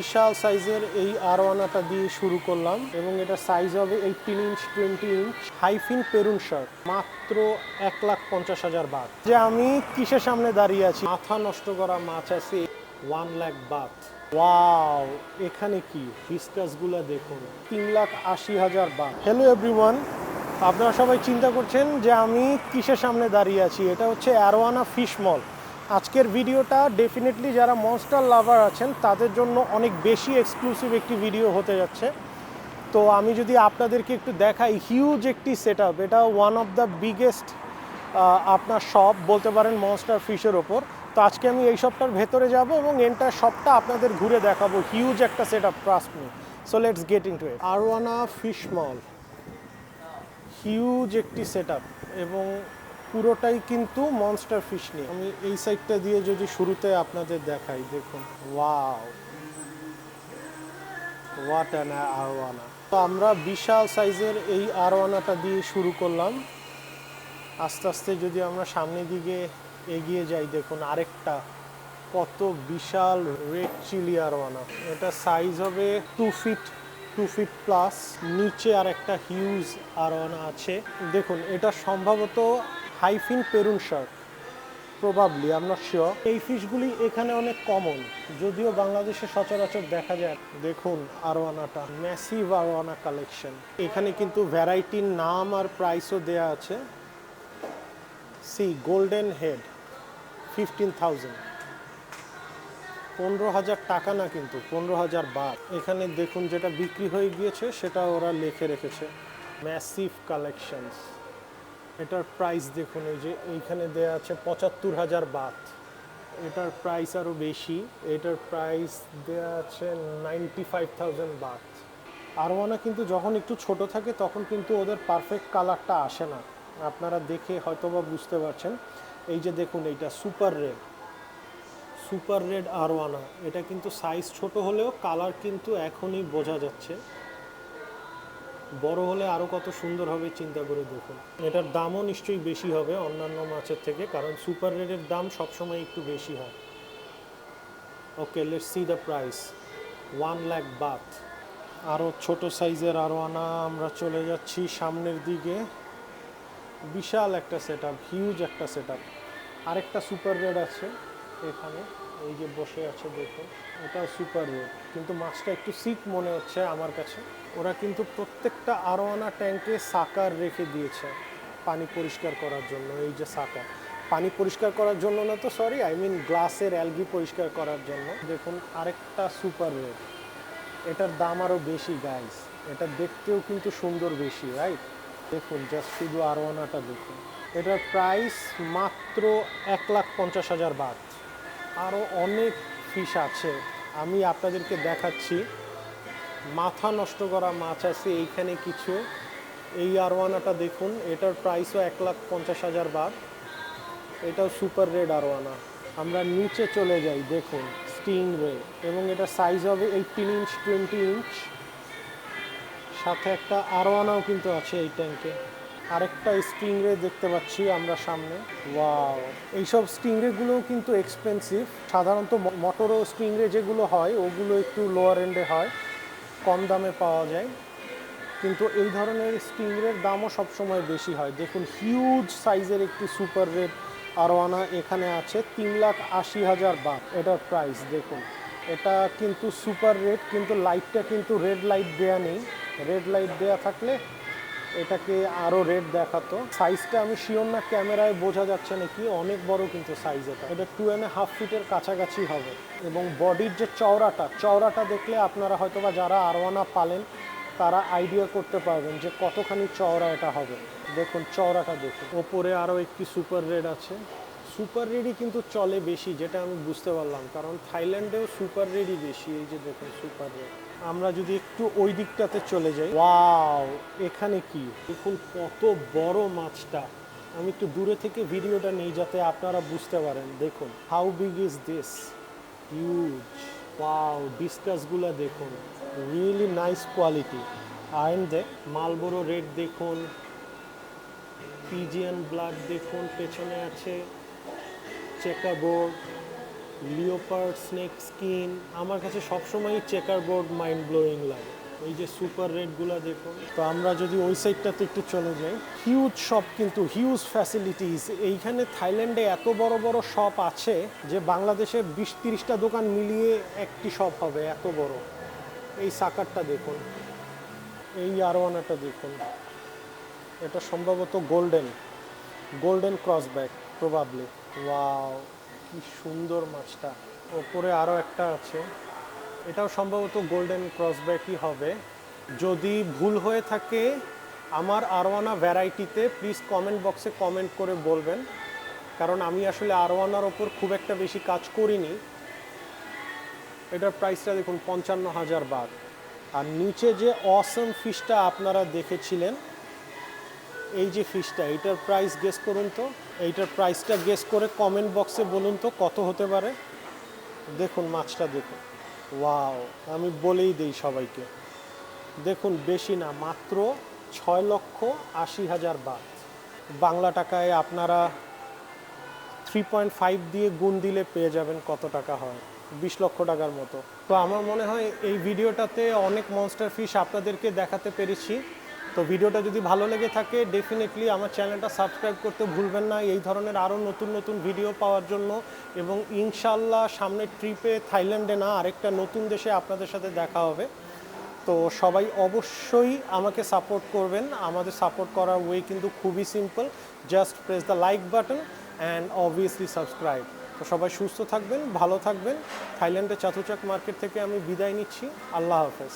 বিশাল সাইজের এই আরওয়ানাটা দিয়ে শুরু করলাম এবং এটা সাইজ হবে eighteen inch twenty inch high fin পেরুন shark মাত্র এক লাখ পঞ্চাশ হাজার বাদ যে আমি কিসের সামনে দাঁড়িয়ে আছি? মাথা নষ্ট করা মাছ আছে ওয়ান লাখ বাদ ওয়াও এখানে কি? ডিসকাসগুলো দেখুন, তিন লাখ আশি হাজার বাদ হ্যালো এভরিওয়ান আপনারা সবাই চিন্তা করছেন যে আমি কিসের সামনে দাঁড়িয়ে আছি? এটা হচ্ছে অ্যারোয়ানা ফিশ মল আজকের ভিডিওটা ডেফিনেটলি যারা মনস্টার লাভার আছেন, তাদের জন্য অনেক বেশি এক্সক্লুসিভ একটি ভিডিও হতে যাচ্ছে। তো আমি যদি আপনাদেরকে একটু দেখাই হিউজ একটি সেট এটা ওয়ান অফ দ্য বিগেস্ট আপনার শপ বলতে পারেন মনস্টার ফিশের ওপর। তো আজকে আমি এই শপটার ভেতরে যাব এবং এন্টার শপটা আপনাদের ঘুরে দেখাবো। হিউজ একটা set up trust so let's get into it arowana fish mall huge একটি সেট এবং পুরোটাই কিন্তু মনস্টার ফিশ নিয়ে। আমি এই সাইডটা দিয়ে যদি শুরুতে আপনাদের দেখাই, দেখুন। ওয়াও হোয়াট অ্যান আরওয়ানা তো আমরা বিশাল সাইজের এই আরওয়ানাটা দিয়ে শুরু করলাম। আস্তে আস্তে যদি আমরা সামনের দিকে এগিয়ে যাই, দেখুন আরেকটা। কত বিশাল রেড চিলি আরওয়ানা এটা সাইজ হবে two feet two feet plus নিচে আর একটা হিউজ আরওয়ানা আছে। দেখুন, এটা সম্ভবত হাইফিন পেরুন শার্ট। প্রবাবলি আমরা শিওর এই ফিশগুলি এখানে অনেক কমন যদিও বাংলাদেশে সচরাচর দেখা যায়। দেখুন, আরোয়ানাটা ম্যাসিভ আরোয়ানা কালেকশন এখানে কিন্তু ভ্যারাইটির নাম আর প্রাইসও দেয়া আছে। See golden head fifteen thousand পনেরো হাজার টাকা না কিন্তু, পনেরো হাজার বার। এখানে দেখুন যেটা বিক্রি হয়ে গিয়েছে, সেটা ওরা লিখে রেখেছে। ম্যাসিভ কালেকশনস এটার প্রাইস দেখুন, এই যে এইখানে দেয়া আছে পঁচাত্তর হাজার বাত এটার প্রাইস আরও বেশি, এটার প্রাইস দেয়া আছে নাইনটি ফাইভ থাউজেন্ড বাত আরওয়ানা কিন্তু যখন একটু ছোট থাকে, তখন কিন্তু ওদের পারফেক্ট কালারটা আসে না। আপনারা দেখে হয়তোবা বুঝতে পারছেন। এই যে দেখুন, এইটা super red super red arowana. এটা কিন্তু সাইজ ছোট হলেও কালার কিন্তু এখনই বোঝা যাচ্ছে। বড় হলে আরও কত সুন্দর হবে চিন্তা করে দেখুন। এটার দামও নিশ্চয়ই বেশি হবে অন্যান্য মাছের থেকে, কারণ সুপার রেডের দাম সবসময় একটু বেশি হয়। Okay let see the price one lakh baht আরও ছোট সাইজের আরও আনা আমরা চলে যাচ্ছি সামনের দিকে। বিশাল একটা সেট হিউজ একটা সেট আরেকটা সুপার রেড আছে। এখানে, এই যে বসে আছে দেখুন এটা সুপার রেড কিন্তু মাছটা একটু সিক মনে হচ্ছে আমার কাছে। ওরা কিন্তু প্রত্যেকটা আরোয়ানা ট্যাঙ্কে সাকার রেখে দিয়েছে পানি পরিষ্কার করার জন্য, এই যে সাকার পানি পরিষ্কার করার জন্য না তো সরি আই মিন গ্লাসের অ্যালগি পরিষ্কার করার জন্য। দেখুন, আরেকটা সুপার রেড এটার দাম আরও বেশি গাইস এটা দেখতেও কিন্তু সুন্দর বেশি রাইট দেখুন জাস্ট শুধু আরোয়ানাটা দেখুন। এটার প্রাইস মাত্র এক লাখ পঞ্চাশ হাজার বাট আরও অনেক ফিশ আছে। আমি আপনাদেরকে দেখাচ্ছি। মাথা নষ্ট করা মাছ আছে এইখানে কিছু। এই আরওয়ানাটা দেখুন, এটার প্রাইসও এক লাখ পঞ্চাশ হাজার বাদ। এটাও সুপার রেড আরওয়ানা আমরা নিচে চলে যাই, দেখুন স্টিং রে এবং এটা সাইজ হবে এইটিন ইঞ্চ টোয়েন্টি ইঞ্চ সাথে একটা আরওয়ানাও কিন্তু আছে এই ট্যাঙ্কে আরেকটা স্টিং রে দেখতে পাচ্ছি আমরা সামনে। ওয়াও। এইসব স্টিং রেগুলোও কিন্তু এক্সপেন্সিভ সাধারণত মোটরও স্টিং রে যেগুলো হয়, ওগুলো একটু লোয়ার এন্ডে হয়, কম দামে পাওয়া যায়। কিন্তু এই ধরনের স্টিংরের দামও সবসময় বেশি হয়। দেখুন হিউজ সাইজের একটি সুপার রেড আরোয়ানা এখানে আছে, তিন লাখ আশি হাজার বাট এটার প্রাইস দেখুন। এটা কিন্তু সুপার রেড কিন্তু লাইটটা কিন্তু রেড লাইট দেয়া নেই। রেড লাইট দেয়া থাকলে এটাকে আরও রেড দেখাতো। সাইজটা আমি শিওর না, ক্যামেরায় বোঝা যাচ্ছে নাকি অনেক বড় কিন্তু সাইজ এটা। এটা টু অ্যান্ড হাফ ফিটের কাছাকাছি হবে। এবং বডির যে চওড়াটা চওড়াটা দেখলে আপনারা হয়তো বা যারা আরওয়ানা পালেন, তারা আইডিয়া করতে পারবেন যে কতখানি চওড়া এটা হবে। দেখুন চওড়াটা দেখুন। ওপরে আরও একটি সুপার রেড আছে। সুপার রেডি কিন্তু চলে বেশি, যেটা আমি বুঝতে পারলাম। কারণ থাইল্যান্ডেও সুপার রেডি বেশি। এই যে দেখুন সুপার রেড আমরা যদি একটু ওই দিকটাতে চলে যাই। ওয়াও, এখানে কি? দেখুন কত বড় মাছটা। আমি একটু দূরে থেকে ভিডিওটা নেই যাতে আপনারা বুঝতে পারেন। দেখুন how big is this huge wow ডিসকাসগুলো দেখুন really nice quality in the Marlboro red দেখুন পিজিয়ান ব্লাড দেখুন, পেছনে আছে checker board leopard snake skin আমার কাছে সবসময় চেকার বোর্ড মাইন্ড ব্লোয়িং লাগে। এই যে সুপার রেডগুলো দেখুন। তো আমরা যদি ওই সাইডটাতে একটু চলে যাই হিউজ শপ কিন্তু হিউজ ফ্যাসিলিটিস এইখানে থাইল্যান্ডে এত বড় বড় শপ আছে যে বাংলাদেশে বিশ তিরিশটা দোকান মিলিয়ে একটি শপ হবে, এত বড়। এই সাকারটা দেখুন। এই আরওয়ানাটা দেখুন। এটা সম্ভবত golden golden crossback probably wow কি সুন্দর মাছটা। ওপরে আরও একটা আছে। এটাও সম্ভবত গোল্ডেন ক্রসব্যাকই হবে। যদি ভুল হয়ে থাকে আমার আরওয়ানা ভ্যারাইটিতে প্লিজ কমেন্ট বক্সে কমেন্ট করে বলবেন। কারণ আমি আসলে আরওয়ানার ওপর খুব একটা বেশি কাজ করিনি। এটার প্রাইসটা দেখুন, পঞ্চান্ন হাজার বার আর নিচে যে অসম ফিশটা আপনারা দেখেছিলেন এই যে ফিশটা এইটার প্রাইস গেস করুন তো। এইটার প্রাইসটা গেস করে কমেন্ট বক্সে বলুন তো কত হতে পারে। দেখুন মাছটা দেখুন। ওয়াও আমি বলেই দিই সবাইকে। দেখুন বেশি না, মাত্র ছয় লক্ষ আশি হাজার বাদ বাংলা টাকায় আপনারা থ্রি পয়েন্ট ফাইভ দিয়ে গুণ দিলে পেয়ে যাবেন কত টাকা হয়। বিশ লক্ষ টাকার মতো। তো আমার মনে হয় এই ভিডিওটাতে অনেক মনস্টার ফিশ আপনাদেরকে দেখাতে পেরেছি। তো ভিডিওটা যদি ভালো লেগে থাকে ডেফিনেটলি আমার চ্যানেলটা সাবস্ক্রাইব করতে ভুলবেন না। এই ধরনের আরও নতুন নতুন ভিডিও পাওয়ার জন্য এবং ইনশাল্লাহ সামনের ট্রিপে থাইল্যান্ডে না আরেকটা নতুন দেশে আপনাদের সাথে দেখা হবে। তো সবাই অবশ্যই আমাকে সাপোর্ট করবেন। আমাদের সাপোর্ট করার ওয়ে কিন্তু খুবই simple just press the like button and obviously subscribe তো সবাই সুস্থ থাকবেন, ভালো থাকবেন। থাইল্যান্ডের চাতুচাক মার্কেট থেকে আমি বিদায় নিচ্ছি। আল্লাহ হাফেজ।